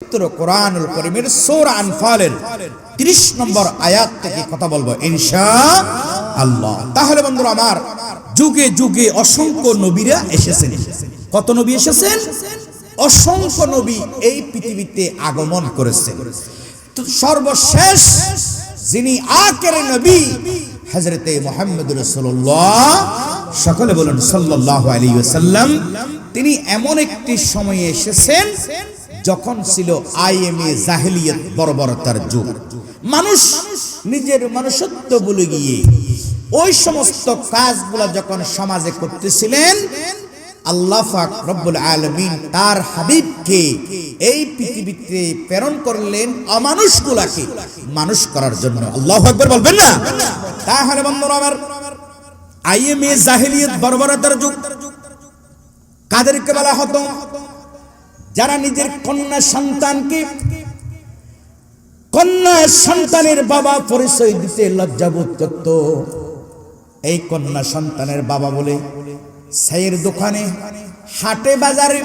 পবিত্র কোরআনুল করিমের সূরা আনফালের 30 নম্বর আয়াত থেকে কথা বলব, ইনশা আল্লাহ। তাহলে বন্ধুরা, আমার যুগে যুগে অসংখ্য নবীরা এসেছেন। কত নবী এসেছেন? অসংখ্য নবী এই পৃথিবীতে আগমন করেছেন। সর্বশেষ যিনি আকের নবী হজরতে মোহাম্মদ সকলে বলুন ওসাল্লাম তিনি এমন একটি সময়ে এসেছেন যখন ছিল আইএমএ জাহেলিয়ত বর্বরতার যুগ, মানুষ নিজের মনুষ্যত্ব বলে গিয়ে ওই সমস্ত কাজগুলো যখন সমাজে করতেছিলেন রব্বুল আলামিন তার এই পৃথিবীতে প্রেরণ করলেন মানুষ করার জন্য। জাহেলিয়ত বর্বরতার কাদেরকে বলা হতো? যারা নিজের কন্যা সন্তানকে কন্যা সন্তানের বাবা পরিচয় দিতে লজ্জাবোধ করত, এই কন্যা সন্তানের বাবা বলে সাইয়ের দোকানে, হাটে বাজারে,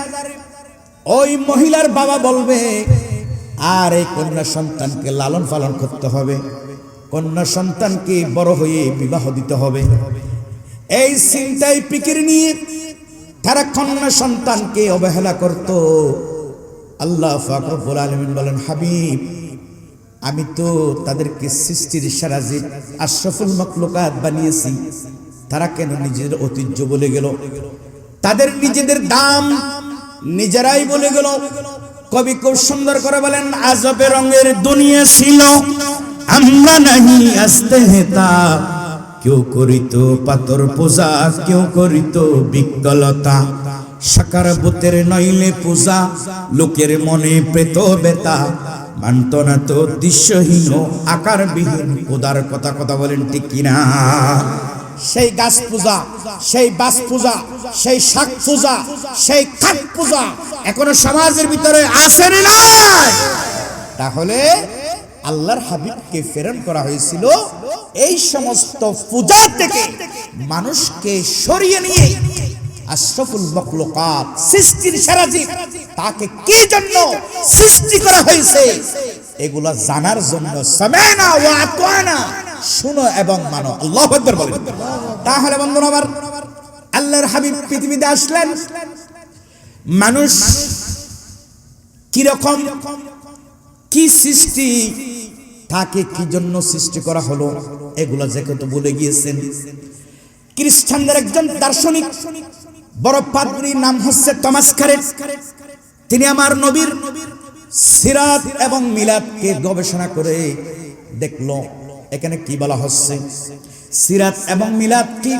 ওই মহিলার বাবা বলবে, আর এই কন্যা সন্তানকে লালন পালন করতে হবে, কন্যা সন্তানকে বড় হয়ে বিবাহ দিতে হবে। এই চিন্তায় পিকির নিয়ে তারা কন্যা সন্তানকে অবহেলা করত। আল্লাহ ফাকরুল আলমিন বলেন, হাবিব, আমি তো তাদেরকে সৃষ্টির সারাজি আশরাফুল মকলুকাত বানিয়েছি, তারা কেন নিজেদের ঐতিহ্য বলে গেল? তাদের নিজেদের দাম নিজেরাই বলে গেল। কবি খুব সুন্দর করে বলেন আজবে রঙের দুনিয়া ছিল, আমরা নাহি আসতে হেতা কেউ করিত পাতর পূজা, কেউ করিত বিকলতা। সাকার বুতের নইলে পূজা, লোকের মনে প্রেত বেতা মানত না তো দৃশ্যহীন আকারবিহীন খোদার কথা কথা বলেন ঠিক কিনা? সেই গাছ পূজা, সেই বাস পূজা, সেই শাক পূজা, সেই কাঠ পূজা এখনও সমাজের ভিতরে আছে না তাহলে আল্লাহর হাবিবকে প্রেরণ করা হয়েছিল এই সমস্ত পূজা থেকে মানুষকে সরিয়ে নিয়ে আশরাফুল মখলুকাত সৃষ্টির সারাজি তাকে কি জন্য সৃষ্টি করা হয়েছে? এগুলা জানার জন্য সামেনা ওয়া আতওয়ানা। শুনো এবং মানো। আল্লাহু আকবার বলেন। তাহলে বন্ধুরা আমার আল্লাহর হাবিব পৃথিবীতে আসলেন। মানুষ কীরকম কি সৃষ্টি? তাকে কি জন্য সৃষ্টি করা হলো? এগুলা যে কত বলে গিয়েছেন। খ্রিস্টানদের একজন দার্শনিক, বড় পাদ্রী, নাম হচ্ছে টমাস তিনি আমার নবীর সিরাত এবং মিলাদকে গবেষণা করে দেখল। এখানে কি বলা হচ্ছে? সিরাত এবং মিলাদ কি?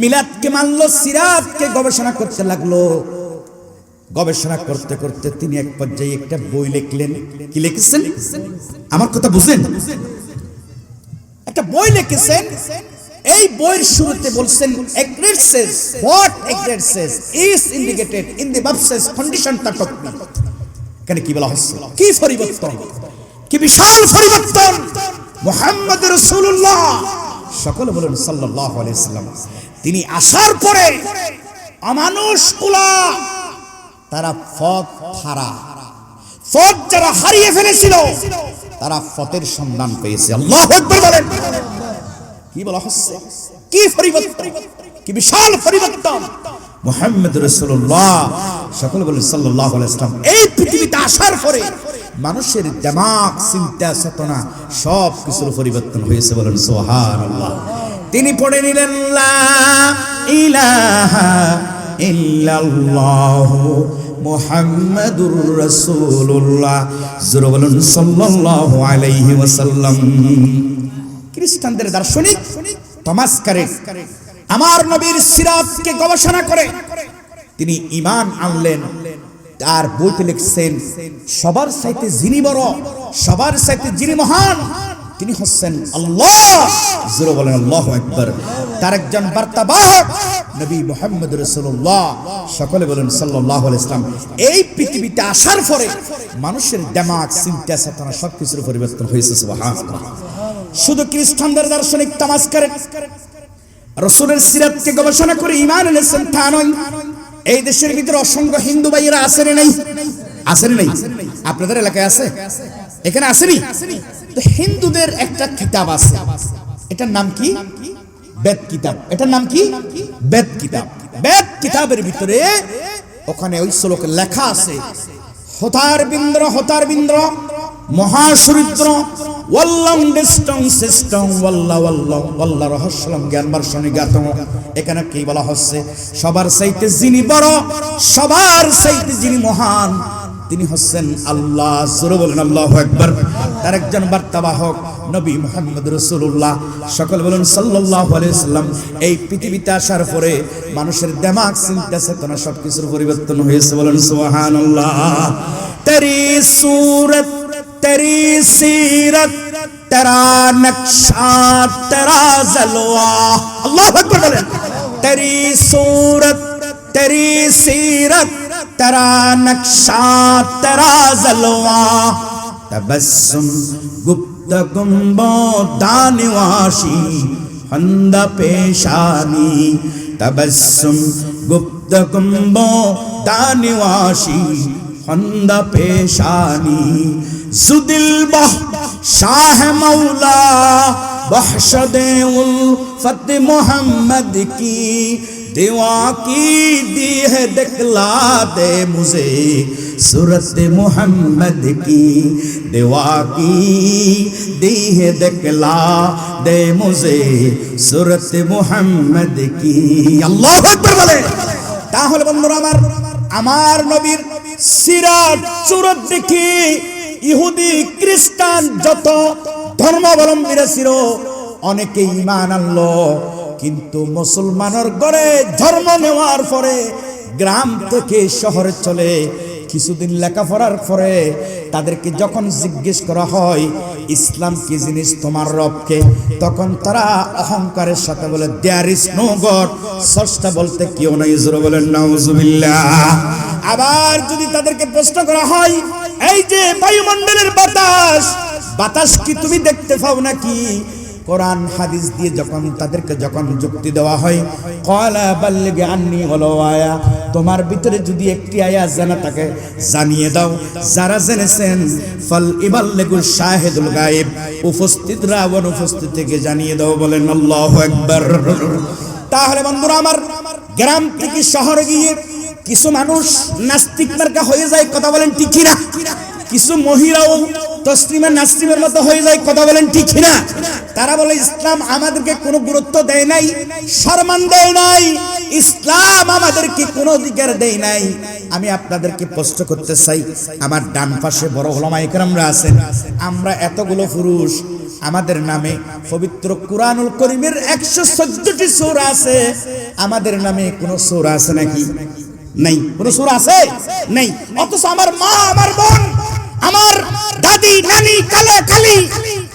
মিলাদকে মানলো, সিরাতকে গবেষণা করতে লাগল। গবেষণা করতে করতে তিনি এক পর্যায়ে একটা বই লিখলেন। কি লিখেছেন? আমার কথা বুঝেন একটা বই লিখেছেন। এই বইয়ের শুরুতে বলছেন agreed says what agreed says is indicated in the বাবসেস condition তাটকনি এখানে কি বলা হচ্ছে? কি পরিবর্তন? কি বিশাল পরিবর্তন? মুহাম্মদ রাসূলুল্লাহ। সকলে বলুন, সাল্লাল্লাহু আলাইহি তিনি আসার পরে অমানুষ কুলা তারা ফত হারা। ফত যারা হারিয়ে ফেলেছিল, তারা ফতের সন্ধান পেয়েছে। আল্লাহ বলেন। কি বলা হচ্ছে? কি পরিবর্তন? কি বিশাল পরিবর্তন? মুহাম্মদ রাসূলুল্লাহ। সকল বলেন, সাল্লাল্লাহু আলাইহি সাল্লাম। এই পৃথিবীতে আসার পরে মানুষের দিমাগ, চিন্তা, চেতনা সব কিছুর পরিবর্তন হয়েছে বলেন, সুবহানাল্লাহ। তিনি পড়ে নিলেন ইলাহা ইল্লাল্লাহু মুহাম্মাদুর রাসূলুল্লাহ। জোরে বলুন, সাল্লাল্লাহু আলাইহি ওয়াসাল্লাম। খ্রিস্টানদের দার্শনিক টমাস কারেট আমার নবীর সিরাতকে গবেষণা করে তিনি ঈমান আনলেন। তার বইতে লিখছেন, সবার সাইতে যিনি বড়, সবার সাইতে যিনি মহান তিনি হচ্ছেন আল্লাহ। জোরে বলেন, আল্লাহু আকবার। তার একজন বার্তাবাহক নবী মুহাম্মদ রাসূলুল্লাহ। সকলে বলেন আলাইহি ইসলাম এই পৃথিবীতে আসার পরে মানুষের দিমাগ, চিন্তা, চেতনা সবকিছুর পরিবর্তন হয়েছে শুধু খ্রিস্টানদের দার্শনিক তামাস করে, রসুলের সিরাতকে গবেষণা করে ইমান এনেছেন, তা নয়। এই দেশের ভিতরে অসংখ্য হিন্দু ভাইয়েরা আসেন নেই? আসেন নেই? আপনাদের এলাকায় আছে? এখানে আসেনি হিন্দুদের একটা কিতাব আছে। এটার নাম কি? বেদ কিতাব। এটার নাম কি? বেদ কিতাব। বেদ কিতাবের ভিতরে ওখানে ওই শ্লোকে লেখা আছে, হতার বিন্দ্র হতার বিন্দ্র, মহাসুরিদ্র, ওয়াল্লাম ডিস্টং সিস্টং ওয়াল্লা ওয়াল্লাম ওয়াল্লা রহস্যলম জ্ঞান বর্ষণে জ্ঞাত। এখানে কি বলা হচ্ছে? সবার চাইতে যিনি বড়, সবার চাইতে যিনি মহান তিনি হচ্ছেন আল্লাহ বলেন আল্লাহ একবার তার একজন বার্তাবাহক নবী মোহাম্মদ রসুল্লাহ সকল বলুন সাল্লাহ আলাইসাল্লাম এই পৃথিবীতে আসার পরে মানুষের দেমাগ চিন্তা, চেতনা সবকিছুর পরিবর্তন হয়েছে বলেন সুহান আল্লাহ তেরি সুরত, তেরি সিরত, তেরা নকশা, তেরা জলওয়া। আল্লাহ আকবার বলেন, তেরি সুরত, তেরি সিরত তেরা নকশা তেরা জলওয়া তবসুম গুপ্ত কুম্ভ দানিওয়াশি হন্দ পেশানি তবসুম গুপ্ত কুম্ভ দানিওয়াশি হন্দ পেশানি জুদিল বহ শাহ মৌলা বহশদে উলফত মোহাম্মদ की দেওয়া কি দিয়ে দেখলা দে মুজে, সুরত মোহাম্মদ কি? দেওয়া কি দিয়ে দেখলা দে মুজে, সুরত মোহাম্মদ কি? আল্লাহ বলে। তাহলে বন্ধুরা আমার আমার নবীর সিরাত, সুরত দেখি ইহুদি, খ্রিস্টান যত ধর্মাবলম্বীরা ছিল, অনেকে ইমান আনলো কিন্তু মুসলমানের ঘরে ধর্ম নেওয়ার পরে গ্রাম থেকে শহরে চলে, কিছুদিন লেখাপড়ার পরে তাদেরকে যখন জিজ্ঞেস করা হয়, ইসলাম কি জিনিস তোমার রবকে? তখন তারা অহংকারের সাথে বলে দেয়ার ইস নো গড সষ্টা বলতে কেউ নাই জোরে বলেন, নাউজুবিল্লাহ। আবার যদি তাদেরকে প্রশ্ন করা হয়, এই যে বায়ুমণ্ডলের বাতাস বাতাস কি তুমি দেখতে পাও নাকি? কোরআন, হাদিস দিয়ে যখন তাদেরকে যখন যুক্তি দেওয়া হয়, কলা বাল্লিগে আন্নি হলো আয়া তোমার ভিতরে যদি একটি আয়া জানা তাকে জানিয়ে দাও। যারা জেনেছেন, ফল ইবাল্লেগুল শাহেদুল গায়েব উপস্থিতরা অনুপস্থিত থেকে জানিয়ে দাও, বলেন, আল্লাহ একবার তাহলে বন্ধুরা, আমার গ্রাম থেকে শহরে গিয়ে কিছু মানুষ নাস্তিক মার্কা হয়ে যায়, কথা বলেন ঠিক না কিছু মহিলাও তসলিমা নাসরিমের মতো হয়ে যায় কথা বলেন ঠিক না তারা বলে ইসলাম আমাদেরকে কোনো গুরুত্ব দেয় নাই সম্মান দেয় নাই ইসলাম আমাদেরকে কোনো অধিকার দেয় নাই। আমি আপনাদেরকে প্রশ্ন করতে চাই আমার ডান পাশে বড় হলামা একরামরা আছেন আমরা এতগুলো পুরুষ আমাদের নামে পবিত্র কুরআনুল করিমের একশো চোদ্দটি সুর আছে আমাদের নামে কোনো সুর আছে নাকি? নাই। কোন সুর আছে? নেই। অথচ আমার মা আমার বোন আমার দাদি নানি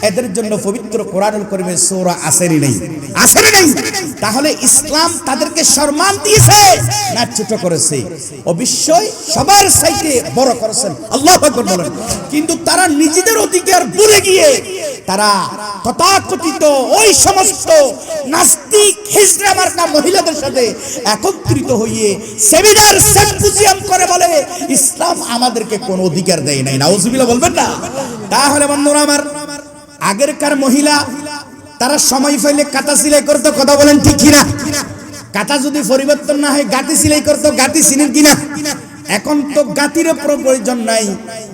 এদের জন্য পবিত্র কোরআনুল করিমের সূরা আসেনি নেই। আসেনি নেই। তাহলে ইসলাম তাদেরকে সম্মান দিয়েছে না ছোট করেছে? অবশ্যই সবার সাইতে বড় করেছেন। আল্লাহ বলেন। কিন্তু তারা নিজেদের অধিকার ভুলে গিয়ে তারা তথাকথিত ওই সমস্ত নাস্তিক হিজড়া মার্কা মহিলাদের সাথে একত্রিত হইয়ে সেমিনার, সেম্পোজিয়াম করে বলে, ইসলাম আমাদেরকে কোনো অধিকার দেয় নাই। নাউজুবিল্লাহ বলবেন না? তাহলে বন্ধুরা আমার আগেরকার মহিলা, তারা সময় ফেলে কাটা সিলাই করতো, কথা বলেন ঠিক কিনা? কাটা যদি পরিবর্তন না হয় গাতি সিলাই করতো গাতি সিনের কিনা? এখন তো গাতির প্রয়োজন নাই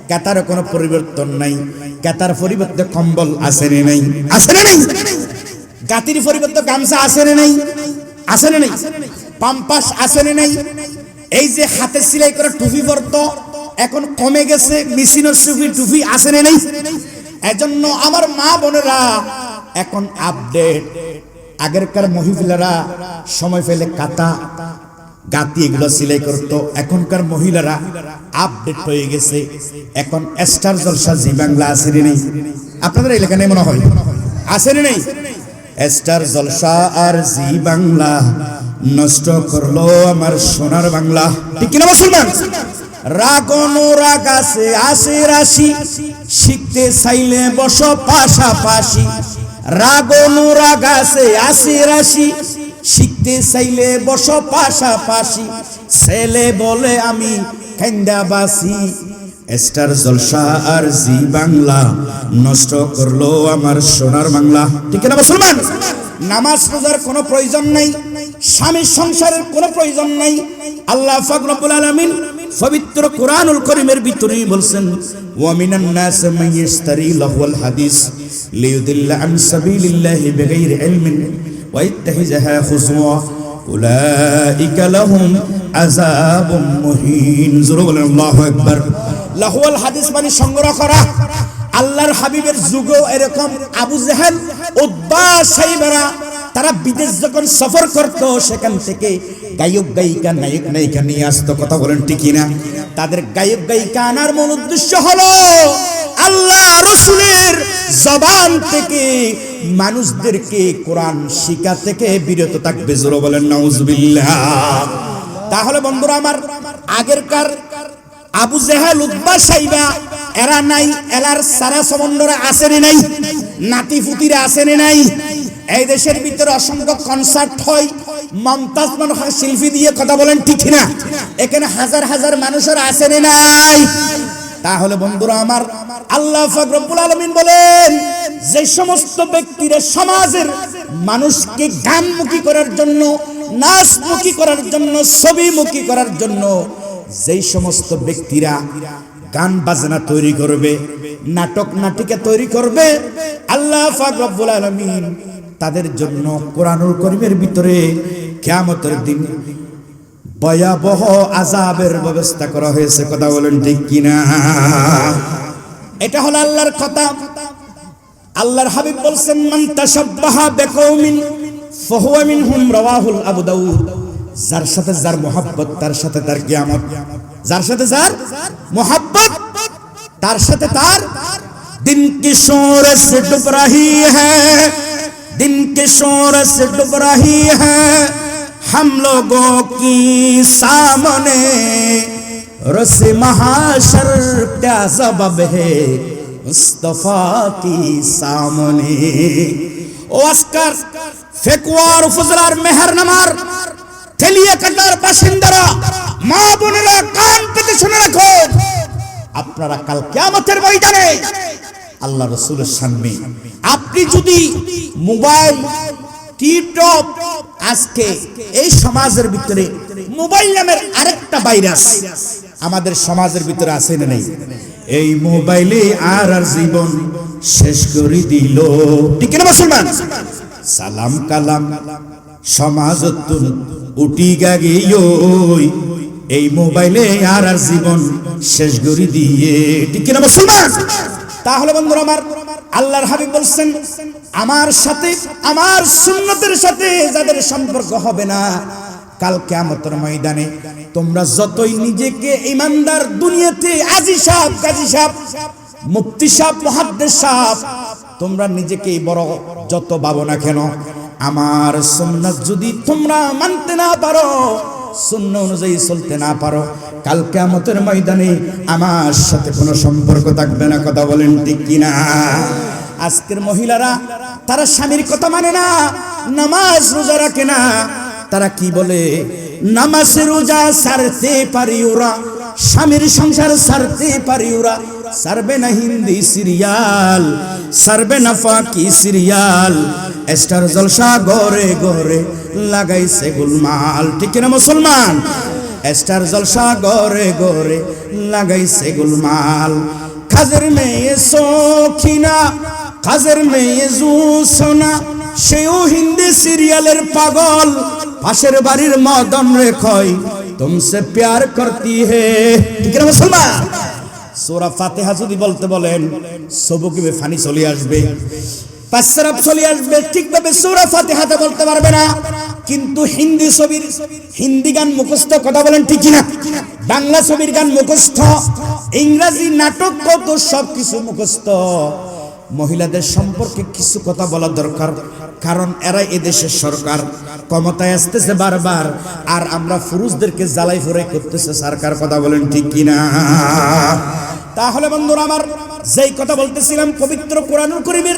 কাতার কোনো পরিবর্তন নাই কাতার পরিবর্তে কম্বল না নাই? না নাই? গাতির পরিবর্তে গামছা না নাই? না নাই? পাম্পাস না নাই? এই যে হাতে সেলাই করে টুপি পরতো, এখন কমে গেছে, মেশিনের টুপি টুপি না নাই? এজন্য আমার মা বোনেরা এখন আপডেট আগেরকার মহিলারা সময় পেলে কাতা গাতি এগুলো সিলাই করতো। এখনকার মহিলারা আপডেট হয়ে গেছে। এখন স্টার জলসা, জি বাংলা আসেনি নেই? আপনাদের এলাকায় মনে হয়? আসেনি নেই? স্টার জলসা আর জি বাংলা নষ্ট করল আমার সোনার বাংলা। ঠিক কিনা মুসলমান? রাগ আছে, আসে রাশি। শিখতে চাইলে বস পাশাপাশি। রাগ আছে, আসে রাশি। শিখতে চাইলে বস পাশাপাশি। ছেলে বলে আমি খেন্দাবাসি স্টার জলসা আর জি বাংলা। নষ্ট করল আমার সোনার বাংলা। ঠিক না মুসলমান? নামাজ রোজার কোনো প্রয়োজন নাই। স্বামীর সংসারের কোনো প্রয়োজন নাই। আল্লাহ ফাকরুল আলামিন পবিত্র কোরআনুল করিমের ভিতরেই বলছেন ওয়ামিনান নাস মাইয়াশতারি লাহওয়াল হাদিস লিয়ুদিল্লা আন সাবিলিল্লাহি বিগাইরি ইলমিন ওয়া ইত্তাহিজাহা হুজওয়া। উলাইকা লাহুম আযাবুম মুহিন। জোরে বলেন, আল্লাহু আকবার। লাহওয়াল হাদিস মানে সংগ্রহ করা। আল্লাহর হাবিবের যুগেও এরকম। আবু জেহেল, উদ্বা সাইবারা, তারা বিদেশ যখন সফর করত, সেখান থেকে গায়ক গায়িকা নায়ক নায়িকা নিয়ে আসতো, কথা বলেন ঠিকই না তাদের গায়ক গায়িকা আনার মূল উদ্দেশ্য হলো আল্লাহ রসুলের জবান থেকে মানুষদেরকে কোরআন শিকা থেকে বিরত থাকবে, জোর বলেন, নাউজুবিল্লাহ। তাহলে বন্ধুরা আমার আগেরকার আবু জেহাল উদ্বা সাইবা, এরা নাই, এলার সারা সমন্বরা আসেনি নাই নাতি ফুতিরা আসেনি নাই, এই দেশের ভিতরে অসংখ্য কনসার্ট হয় মমতাজ মানুষ শিল্পী দিয়ে কথা বলেন, ঠিক না এখানে হাজার হাজার মানুষের আসেনি নাই? তাহলে বন্ধুরা আমার আল্লাহ ফাকরুল আলমিন বলেন, যে সমস্ত ব্যক্তিরা সমাজের মানুষকে গানমুখী করার জন্য, নাচমুখী করার জন্য, ছবিমুখী করার জন্য, যেই সমস্ত ব্যক্তিরা গান বাজনা তৈরি করবে, নাটক নাটিকা তৈরি করবে, আল্লাহ পাক রব্বুল আলামিন তাদের জন্য কোরআনুল করিমের ভিতরে কেমতের দিন ভয়াবহ আজাবের ব্যবস্থা করা হয়েছে, কথা বলেন ঠিক কিনা? এটা হলো আল্লাহর কথা। আল্লাহর হাবিব বলছেন, মান তাসাব্বাহা বিকৌমিন ফাহুয়া মিনহুম রাওয়াহুল আবু দাউদ। যার সাথে যার মোহাব্বত, তার সাথে তার কিয়ামত। যার সাথে যার মোহাব্বত, তার সাথে তার দিন কি শোরস ডুব রহি হ্যাঁ দিন কি শোরস ডুব রহি হ্যাঁ हम लोगों की सामने रस महाशर क्या सबब है मुस्तफा की सामने ও আজকার ফেকুয়ার উপজেলার মেহের নামার তেলিয়া কাটার বাসিন্দারা মা বোনেরা কান পেতে শুনে রাখো আপনারা কাল কিয়ামতের ময়দানে আল্লাহ রসুলের সামনে আপনি যদি মোবাইল টিপটপ আজকে এই সমাজের ভিতরে মোবাইল নামের আরেকটা ভাইরাস আমাদের সমাজের ভিতরে আছে না নেই? এই মোবাইলে আর আর জীবন শেষ করে দিল। ঠিক না মুসলমান? সালাম কালাম সমাজ উটি গাগে ওই। এই মোবাইলে আর আর জীবন শেষ করে দিয়ে। ঠিক না মুসলমান? তাহলে বন্ধুরা আমার আল্লাহর হাবিব বলছেন, আমার সাথে, আমার সুন্নতের সাথে যাদের সম্পর্ক হবে না, কাল কেয়ামতের ময়দানে তোমরা যতই নিজেকে ইমানদার দুনিয়াতে আজি সাহ কাজী সাহ মুফতি সাহ মহাদ্দেশ সাহ তোমরা নিজেকে বড় যত ভাবো না কেন, আমার সুন্নাত যদি তোমরা মানতে না পারো শূন্য অনুযায়ী চলতে না পারো। কালকে কেমতের ময়দানে আমার সাথে কোনো সম্পর্ক থাকবে না, কথা বলেন ঠিক কিনা? আজকের মহিলারা, তারা স্বামীর কথা মানে না, নামাজ রোজা রাখে না। তারা কি বলে? নামাজ রোজা সারতে পারি ওরা, স্বামীর সংসার সারতে পারি ওরা। সারবে না হিন্দি সিরিয়াল, সারবে না ফাঁকি সিরিয়াল। স্টার জলসা গরে গরে লাগাইছে গুলমাল। ঠিক না মুসলমান? স্টার জলসা গরে গরে লাগাইছে গুলমাল। খাজের মেয়ে সখিনা, খাজের মেয়ে জুসনা, সেও হিন্দি সিরিয়ালের পাগল। পাশের বাড়ির মদন রেখয় তুমসে প্যার করতি হে। ঠিক না মুসলমান? সোরা ফাতেহা যদি বলতে বলেন সবুকিবে ফানি চলে আসবে। পাঁচরাপ চলে আসবে, ঠিকভাবে সোরা ফাতেহাতে বলতে পারবে না। কিন্তু হিন্দি ছবির, হিন্দি গান মুখস্থ কথা বলেন ঠিক না বাংলা ছবির গান মুখস্থ, ইংরাজি নাটক কত সব কিছু মুখস্থ। মহিলাদের সম্পর্কে কিছু কথা বলা দরকার, কারণ এরাই এদেশের সরকার। ক্ষমতায় আসতেছে বারবার, আর আমরা পুরুষদেরকে জ্বালাই ফুরাই করতেছে সরকার কথা বলেন ঠিক কিনা? তাহলে বন্ধুরা আমার যেই কথা বলতেছিলাম পবিত্র কোরআনুল করিমের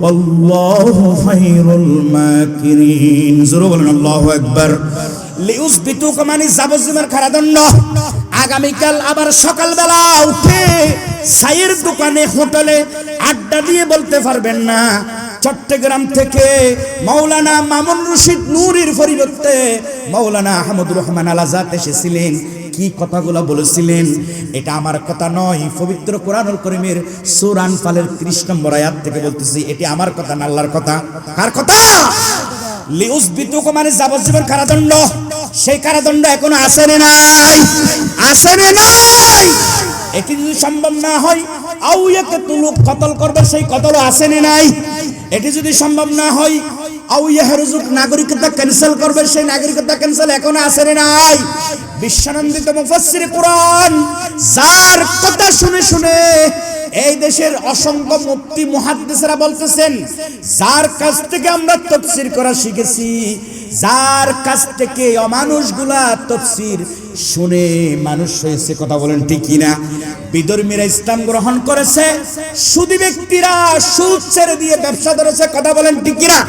والله خير الماكرين زروا الله أكبر লিউসবিতুক মানে যাবজ্জীবন কারাদণ্ড আগামীকাল আবার সকালবেলা উঠে সাইয়ের দোকানে হোটেলে আড্ডা দিয়ে বলতে পারবেন না চট্টগ্রাম থেকে মাওলানা মামুন রশিদ নূরির পরিবর্তে মাওলানা আহমদ রহমান আলাজাদ এসেছিলেন কি কথাগুলো বলেছিলেন? এটা আমার কথা নয়, পবিত্র কোরআনুল করিমের সুরান ফালের ত্রিশ নম্বর আয়াত থেকে বলতেছি, এটি আমার কথা না আল্লাহর কথা। কার কথা? মানে কারাদণ্ড। সেই কারাদণ্ড এখনও নাই। নাই। এটি যদি সম্ভব না হয় আউ তুলুক কতল সেই নাই। এটি যদি সম্ভব না হয় আউ ইয়াহরুজুক নাগরিকতা ক্যান্সেল করবে, সেই নাগরিকতা ক্যান্সেল এখনও আসেনি নাই। বিশ্বানন্দিত মুফাসসির কোরআন যার কথা শুনে শুনে এই দেশের অসংখ্য মুক্তি মুহাদ্দিসরা বলতেছেন, যার কাছ থেকে আমরা তফসির করা শিখেছি, যার কাছ থেকে অমানুষগুলা তফসির শুনে মানুষ হয়েছে, কথা বলেন ঠিক কিনা? বিধর্মীরা ইসলাম গ্রহণ করেছে, সুদী ব্যক্তিরা সুদ ছেড়ে দিয়ে ব্যবসা ধরেছে কথা বলেন ঠিক কিনা?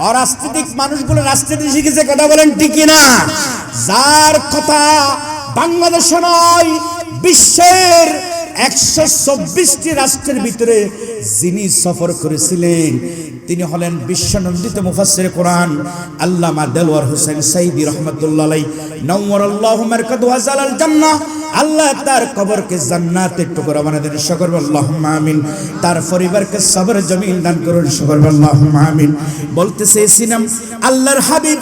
অরাজনৈতিক মানুষগুলো রাজনীতি শিখেছে কথা বলেন ঠিকই না যার কথা বাংলাদেশে নয় বিশ্বের একশো চব্বিশটি রাষ্ট্রের ভিতরে যিনি সফর করেছিলেন, তিনি হলেন বিশ্বনন্দিত মুফাসসির কোরআন আল্লামা দেলওয়ার হোসেন সাইদি রহমতুল্লাহ নওয়ার আল্লাহ মারকাদু আজালাল জান্নাহ। আল্লাহ তার কবরকে জান্নাতের টুকরা বানিয়ে দেন সকর আমিন। তার পরিবারকে সবর জমিল দান করুন। সকর আমিন। বলতে চেয়েছিলাম আল্লাহর হাবিব,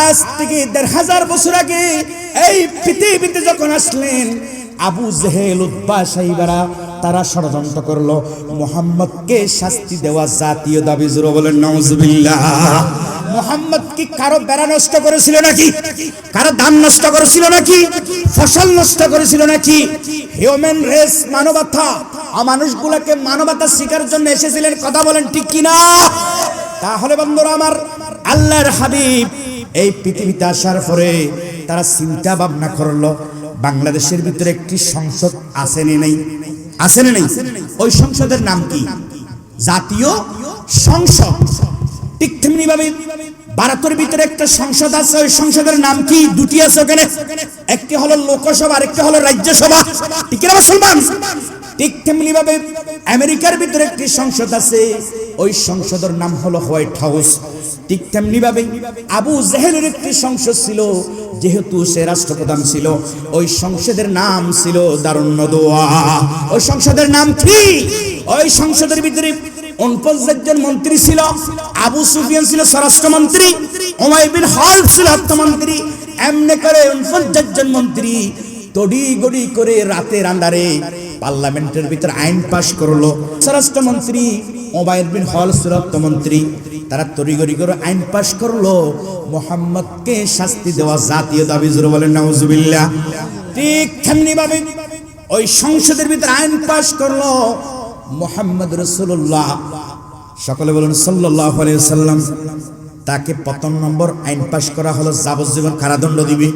আজ থেকে দেড় হাজার বছর আগে এই পৃথিবীতে যখন আসলেন আবু জেহেল উদ্বা সাইবারা তারা ষড়যন্ত্র করল। মোহাম্মদকে শাস্তি দেওয়া জাতীয় দাবি জুড়ে বলেন নওজবিল্লাহ মোহাম্মদ কারও বেড়া নষ্ট করেছিল নাকি? কারও নষ্ট করেছিল নাকি? ফসল নষ্ট করেছিল নাকি? মানবতা। মানুষগুলোকে মানবতা শিকার জন্য এসেছিলেন, কথা বলেন ঠিক কিনা? তাহলে বন্ধুরা আমার আল্লাহর হাবিব এই পৃথিবীতে আসার পরে তারা চিন্তা ভাবনা করল বাংলাদেশের ভিতরে একটি সংসদ আসেনি নেই? আসেনি নেই? ওই সংসদের নাম কি? জাতীয় সংসদ। ঠিক তেমনি ভাবে ভারতের ভিতরে একটা সংসদ আছে, ওই সংসদের নাম কি? দুটি আছে ওখানে। একটি হলো লোকসভা আর একটি হলো রাজ্যসভা। ঠিক না মুসলমান? ঠিক তেমনি ভাবে আমেরিকার ভিতরে একটি সংসদ আছে, ওই সংসদের নাম হলো হোয়াইট হাউস। ঠিক তেমনি ভাবে আবু জেহেলের একটি সংসদ ছিল, যেহেতু সে রাষ্ট্রপ্রধান ছিল, ওই সংসদের নাম ছিল দারুণ দোয়া ওই সংসদের নাম কি? ওই সংসদের ভিতরে উনপঞ্চাশ জন মন্ত্রী ছিল, আবু সুফিয়ান ছিল স্বরাষ্ট্রমন্ত্রী ওমাই বিন হল ছিল অর্থমন্ত্রী এমনি করে উনপঞ্চাশ জন মন্ত্রী তড়ি গড়ি করে রাতের আন্ডারে পার্লামেন্টের ভিতর আইন পাশ করল। স্বরাষ্ট্রমন্ত্রী ওবায়দ বিন হল অর্থমন্ত্রী তারা তড়িগড়ি করে আইন পাশ করল। মোহাম্মদকে শাস্তি দেওয়া জাতীয় দাবি জোর বলেন, নাউজুবিল্লাহ। ঠিক তেমনি ভাবে ওই সংসদের ভিতরে আইন পাশ করল মোহাম্মদ রসুল্লাহ সকলে বলুন সাল্লাহ সাল্লাম তাকে প্রথম নম্বর আইন পাশ করা হলো যাবজ্জীবন কারাদণ্ড দিবে।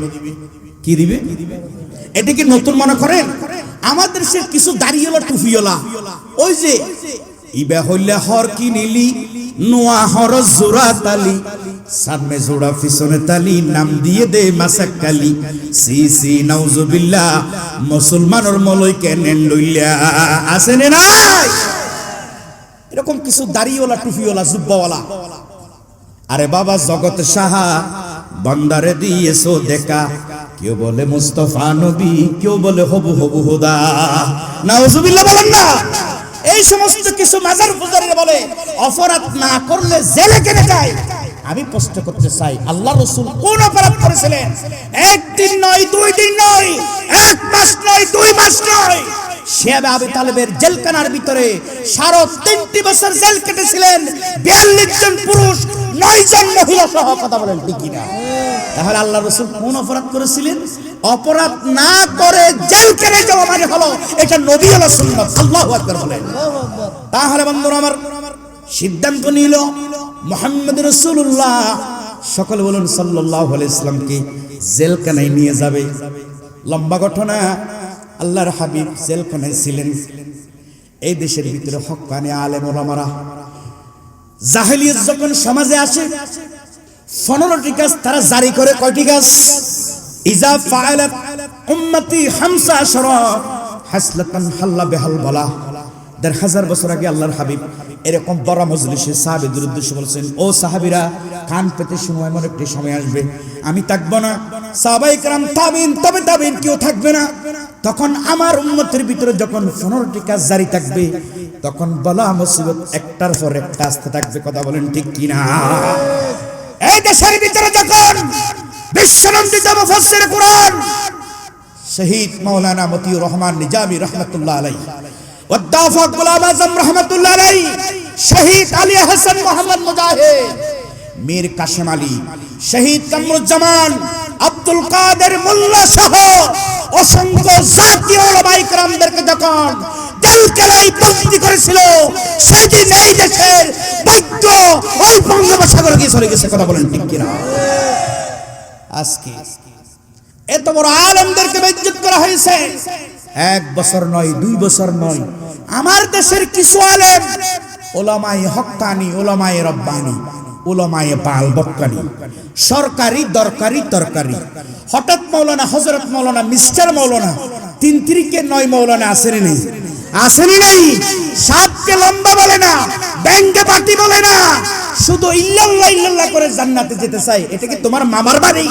কি দিবে? এটা কি নতুন মনে করেন? আমাদের সে কিছু দাঁড়িয়েলা টুফিওলা ওই যে, ইবা হইলে হর কি নিলি নোয়া হর জোড়া তালি, সামনে জোড়া পিছনে তালি, নাম দিয়ে দে মাসাক কালি সি সি, নাউজুবিল্লাহ, মুসলমানের মলই কেনেন লইলা। আসেনে নাই? এরকম কিছু দাড়িওয়ালা টুফিওয়ালা জুব্বাওয়ালা। আরে বাবা, জগৎ সাহা, বন্দারে দিয়েছ দেখা। কেউ বলে মুস্তফা নবী, কেউ বলে হবু হবু হুদা। নাউজুবিল্লাহ বলেন না। এই সমস্ত কিছু মাজার পূজারীরা বলে অপরাধ না করলে জেলে কেনে যায়। আমি প্রশ্ন করতে চাই, আল্লাহ রসুল কোন অপরাধ করেছিলেন? একদিন নয়, দুই দিন নয়, এক মাস নয়, দুই মাস নয়। শেয়াবে আবি তালেবের জেলখানার ভিতরে সাড়ে তিনটি বছর জেল কেটেছিলেন। বিয়াল্লিশ জন পুরুষ, নয় জন মহিলা সহ কথা বলেন, ঠিক কিনা তাহলে আল্লাহ রসুল কোন অপরাধ করেছিলেন? অপরাধ না করে জেল কেটে যাওয়া মানে হলো, এটা নবী হলো সুন্নত, আল্লাহ বলেন। তাহলে বন্ধুরা আমার সিদ্ধান্ত নিল, মোহাম্মদ রসুল্লাহ সকলে বলুন সাল্লাহ ইসলামকে জেলখানায় নিয়ে যাবে। লম্বা ঘটনা, আল্লাহর হাবিব জেলখানায় ছিলেন। এই দেশের ভিতরে হকানে আলেম ওলামারা। জাহেলিয়ত যখন সমাজে আসে, পনেরোটি কাজ তারা জারি করে, কয়টি কাজ? ইজা ফাআলাত উম্মতি হামসা হাসলাতান হাল্লা বেহাল বলা। দেড় হাজার বছর আগে আল্লাহর হাবিব এরকম বড় মজলিসে সাহাবিদের উদ্দেশ্যে বলছেন, ও সাহাবিরা, কান পেতে শুনো এমন একটি সময় আসবে। আমি থাকব না। সাহাবাই কারাম, তাবিন, তবে তাবিন, কেউ থাকবে না। তখন আমার উন্মতের ভিতরে যখন পনেরোটি কাজ জারি থাকবে, তখন বলা মুসিবত একটার পর একটা আসতে থাকবে। কথা বলেন ঠিক কিনা? এই দেশের ভিতরে যখন বিশ্বনন্দিত মুফাসসির কোরআন, শহীদ মাওলানা মতিউর রহমান নিজামী রহমতুল্লাহ আলাই ওয়াদাফা গোলাম আজম রহমাতুল্লাহ আলাই শহীদ আলী হাসান মোহাম্মদ মুজাহিদ, মীর কাশেম আলী, শহীদ কামরুজ্জামান, আব্দুল কাদের মোল্লা সহ অসংখ্য জাতীয় ওলামাই کرامদেরকে যখন জেলখানায় বন্দী করেছিল, সেদিন এই দেশের ভাগ্য ওই বঙ্গোপসাগরে গিয়ে চলে গেছে, কথা বলেন ঠিক কিনা? আজকে এত বড় আলেমদেরকে বেজ্জত করা হয়েছে। এক বছর নয়, দুই বছর নয়। আমার দেশের কিছু আলেম ওলামাই হক্কানি ওলামাই রব্বানি, ওলামায়ে বাল বক্কানি, সরকারি, দরকারি, তরকারি। হঠাৎ মৌলানা হজরত মৌলানা মিস্টার মৌলানা, তিন তিরিকে নয় মৌলানা আসেনি নেই। আসেনি নেই সাতকে লম্বা বলে না ব্যাংকে পার্টি বলে না, শুধু ইল্লাল্লাহ ইল্লাল্লাহ করে জান্নাতে যেতে চাই এটা কি তোমার মামার বাড়ি?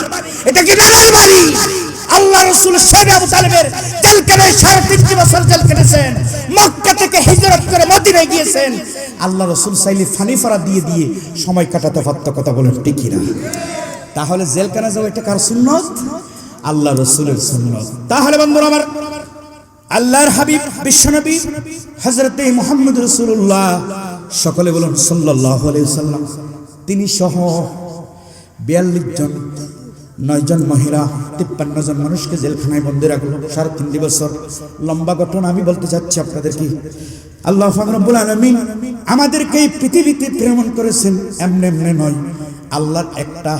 এটা কি নানার বাড়ি? আল্লাহ রসুল শেখ আবু তালেবের জেল সাড়ে তিনটি বছর জেল কেটেছেন। মক্কা থেকে হিজরত করে মদিনায় গিয়েছেন। আল্লাহ রসুল চাইলে ফানি ফারা দিয়ে দিয়ে সময় কাটাতে পারত কথা বলেন ঠিকই না? তাহলে জেলখানা যাওয়া এটা কার সুন্নত? আল্লাহ রসুলের সুন্নত। তাহলে বন্ধুরা আমার আল্লাহর হাবিব, বিশ্বনবী হজরতে মোহাম্মদ রসুল্লাহ সকলে বলুন সাল্লাহ সাল্লাম তিনি সহ বিয়াল্লিশ জন নয় জন মহিলা তিপ্পান্ন জন মানুষকে জেলখানায় বন্দি রাখলো সাড়ে তিন বছর লম্বা ঘটনা আমি বলতে চাচ্ছি আপনাদেরকে আল্লাহ ফাকরবুল আলমিন আমাদেরকে এই পৃথিবীতে প্রেরণ করেছেন এমনি এমনি নয় আল্লাহর একটা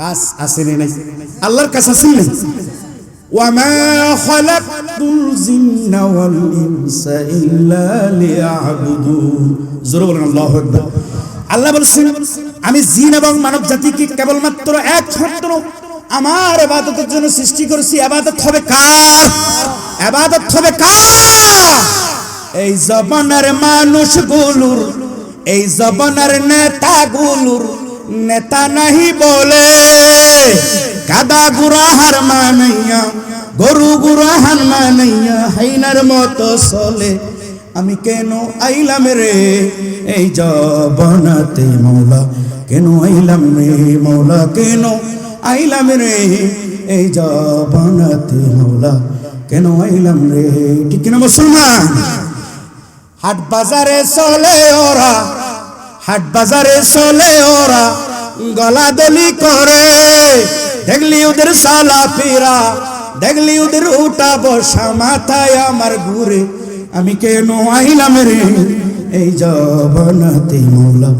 কাজ আসেনি নাই আল্লাহর কাজ আসেনি وما خلقت الجن والإنس إلا ليعبدون জোরে বলেন আল্লাহু আকবার আল্লাহ বলছেন আমি জিন এবং মানব জাতিকে কেবলমাত্র একমাত্র আমার ইবাদতের জন্য সৃষ্টি করেছি। ইবাদত হবে কার? ইবাদত হবে কার? এই জবানের মানুষগুলোর, এই জবানের নেতাগুলোর নেতা নাহি বলে। কাদা গুরাহার মানাইয়া, গরু গুরাহার মানাইয়া, হাইনার মতো চলে। আমি কেন আইলাম রে? এই জবনাতে মৌলা, কেন আইলাম রে মৌলা? কেন আইলাম রে? এই জবনাতে মৌলা, কেন আইলাম রে? ঠিক না মুসলমান? হাট বাজারে চলে ওরা, হাট বাজারে চলে ওরা গলাদলি করে। দেখলি ওদের সালা ফিরা, দেখলি ওদের উঠা বসা মাথায় আমার ঘুরে। আমি কেন আইলাম রে? এই জবানাতে মৌলা,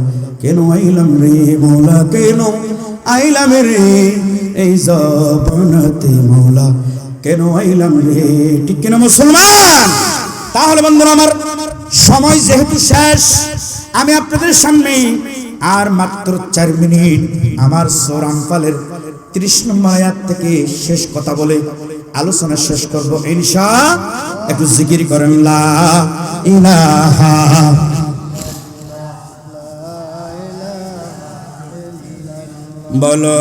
কেন আইলাম রে মৌলা? কেন আইলাম রে? এই জবানাতে মৌলা, কেন আইলাম রে? ঠিক কেন মুসলমান? তাহলে বন্ধুরা আমার সময় যেহেতু শেষ, আমি আপনাদের সামনে আর মাত্র চার মিনিট আমার সোরামপালের ত্রিশ নম্বর আয়াত থেকে শেষ কথা বলে আলোচনা শেষ করব ইনশা একটু জিকির করেন বলো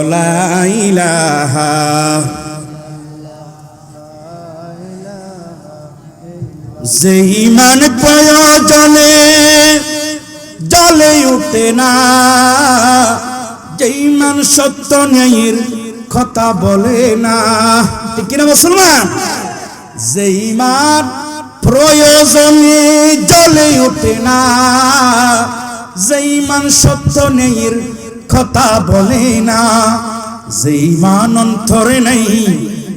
যে ইমান প্রয়োজনে জলে উঠে না, যেই মান সত্য ন্যায়ের কথা বলে না। ঠিক কিনা মুসলমান? যেই মান প্রয়োজনে জ্বলে ওঠে না। যেই মান সত্য ন্যায়ের কথা বলে না। যেই মান অন্তরে নাই,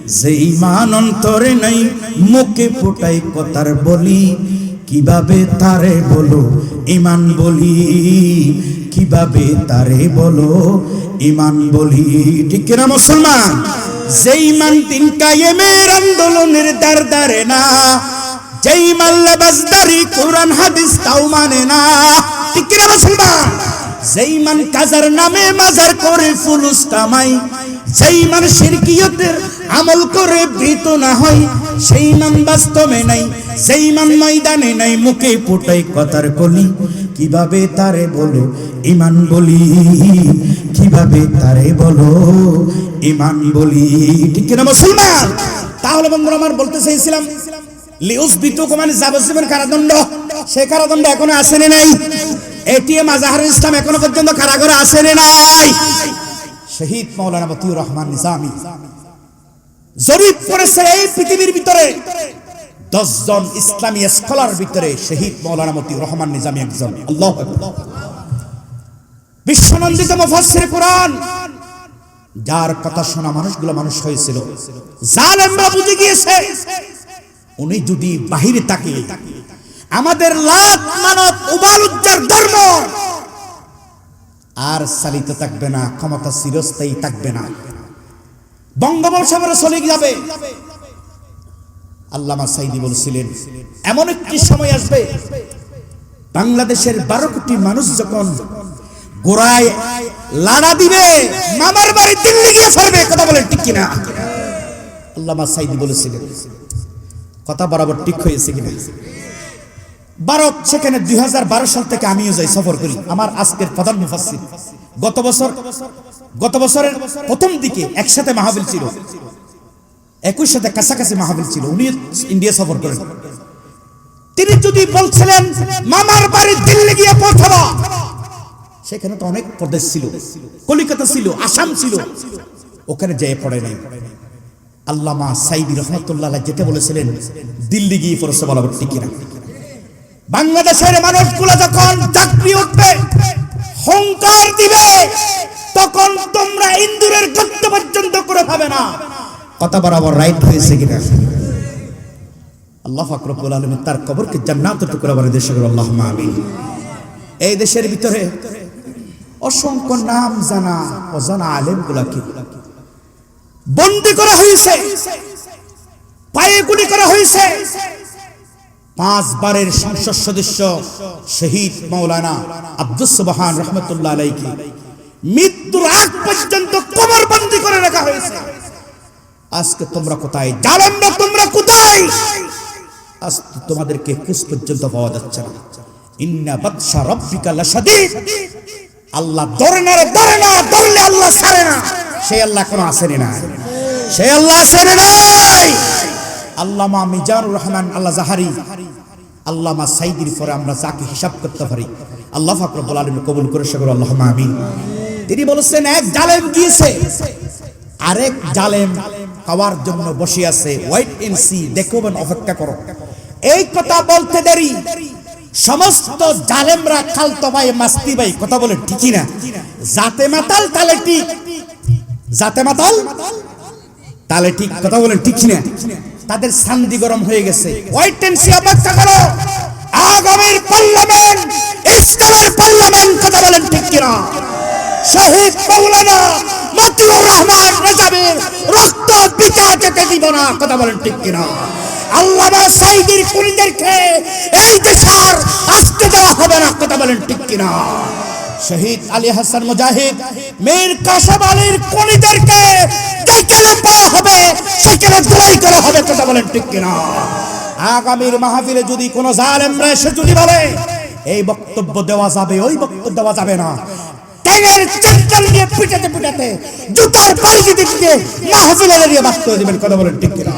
যেই মান অন্তরে নাই, মুখে ফোটাই কথার বলি। কীভাবে তারে বলো ইমান বলি? কীভাবে তারে বলো? ইমান বলি, ঠিক কিনা মুসলমান? যেই মান দিন কায়েমের আন্দোলনের দ্বার দারে না, যেই মাল্লা বাজদারি কোরআন, হাদিস তাও মানে না, ঠিক কিনা মুসলমান? যেই মান কাজার নামে মাজার করে ফুলুস কামাই, যেই মান শিরকিয়তের আমল করে বৃত না হয় সেই মান বাস্তবে নাই, সেই মান ময়দানে নাই, মুখে ফুটাই কথার কলি কীভাবে তারে বলো? ইমান বলি। কীভাবে তারে বলো? ইমান বলি। ঠিক কিনা মুসলমান? তাহলে বন্ধুরা আমার বলতে চাইছিলাম লিউস বিতুক মানে যাবজ্জীবন কারাদণ্ড? সে কারাদণ্ড এখনও আসেনি নাই। এটিএম আজাহারুল ইসলাম এখনও পর্যন্ত কারাগারে আসেনি নাই। শহীদ মৌলানা মতিউর রহমান নিজামী। জরিপ করেছে এই পৃথিবীর ভিতরে। দশজন ইসলামী স্কলার ভিতরে শহীদ মৌলানা মতিউর রহমান নিজামী একজন। আল্লাহ বিশ্বনন্দিত মুফাসসির কোরআন। যার কথা শোনা মানুষগুলো মানুষ হয়েছিল। জালেমরা বুঝে গিয়েছে, উনি যদি বাহিরে থাকে আমাদের লাখ মানব উবালুজ্জার ধর্ম, আর চালিত থাকবে না, ক্ষমতা চিরস্থায়ী থাকবে না। বঙ্গবংশের চলে যাবে। আল্লামা সাইদি বলছিলেন, এমন একটি সময় আসবে, বাংলাদেশের বারো কোটি মানুষ যখন গোড়ায় লাড়া দিবে, মামার বাড়ি দিল্লি গিয়ে ফেলবে, কথা বলেন ঠিক কিনা? আল্লামা সাইদি বলেছিলেন, কথা বরাবর ঠিক হয়েছে কিনা? ভারত, সেখানে দুই হাজার বারো সাল থেকে আমিও যাই, সফর করি। আমার আজকের প্রধান মুফাসসির। গত বছর, গত বছরের প্রথম দিকে একসাথে মাহবিল ছিল। একই সাথে কাছাকাছি মাহবিল ছিল। উনি ইন্ডিয়া সফর করেন। তিনি যদি বলছিলেন, মামার বাড়ি দিল্লি গিয়ে পৌঁছাবা। সেখানে তো অনেক প্রদেশ ছিল। কলিকাতা ছিল, আসাম ছিল। ওখানে যেয়ে পড়ে নাই। আল্লামা সাইদি রহমতুল্লাহ যেতে বলেছিলেন, দিল্লি গিয়ে পড়েছে বলা ঠিক কিনা বাংলাদেশের মানুষগুলো যখন চাকরি উঠবে হংকার দিবে, তখন তোমরা ইন্দুরের গত্য পর্যন্ত করে পাবে না। কথা বরাবর রাইট হয়েছে কিনা? আল্লাহ ফাকরুল আলম তার কবরকে জান্নাত টুকরা বারে দেশে আল্লাহ আমিন। এই দেশের ভিতরে অসংখ্য নাম জানা, অজানা আলেম গুলাকে বন্দি করা হয়েছে, পায়ে গুলি করা হয়েছে। পাঁচবারের সংসদ সদস্য শহীদ মৌলানা আব্দুল সুবহান রহমতুল্লাহ আলাইকে মৃত্যুর আগ পর্যন্ত কবর বন্দি করে রাখা হয়েছে। আজকে তোমরা কোথায়? জালেমরা তোমরা কোথায়? আজ তোমাদেরকে কুস পর্যন্ত পাওয়া যাচ্ছে না। ইন্না বাদশা রব্বিকা লাশাদীদ। আল্লাহ ধরে না ধরে না ধরলে আল্লাহ ছাড়ে না। সেই আল্লাহ কোনো আসেনি না সেই আল্লাহ আসেনি নাই। আল্লামা মিজানুর রহমান আল্লাহ জাহারি, আল্লামা সাইদির পরে আমরা যাকে হিসাব করতে পারি, আল্লাহ ফাকরুল আলম কবুল করে সকল আল্লাহ আমিন। তিনি বলেছেন, এক জালেম গিয়েছে আরেক জালেম খাওয়ার জন্য বসে আছে। ওয়েট এন্ড সি দেখবেন অপেক্ষা করো। এই কথা বলতে দেরি। সমস্ত জালেমরা খালতো ভাই মাস্তি ভাই কথা বলে ঠিকই না জাতে মাতাল, তালে ঠিক। জাতে মাতাল, তালে ঠিক, কথা বলেন ঠিক না তাদের শান্তি গরম হয়ে গেছে। ওয়েট এন্ড সি অপেক্ষা করো। আগামীর পার্লামেন্ট ইসলামের পার্লামেন্ট, কথা বলেন ঠিক কিনা? শহীদ মৌলানা মতিউর রহমান রেজাবের রক্ত পিতা যেতে দিব না, কথা বলেন ঠিক কিনা? আল্লামা সাইদির কুড়িদেরকে এই দেশের আসতে দেওয়া হবে না, কথা বলেন ঠিক কিনা? শহীদ আলী হাসান মুজাহিদ, মীর কাসব আলীর কনিদেরকে যেখানে পাওয়া হবে, সেখানে জড়াই করা হবে, কথা বলেন ঠিক কিনা? আগামীর মাহফিলে যদি কোনো জালেমরা এসে যদি বলে, এই বক্তব্য দেওয়া যাবে, ওই বক্তব্য দেওয়া যাবে না। ট্যাঙের চেঞ্চাল নিয়ে পিটাতে পিটাতে জুতার বাড়ি দিতে দিতে মাহফিলে দাঁড়িয়ে বাদ করে দেবেন, কথা বলেন ঠিক কিনা?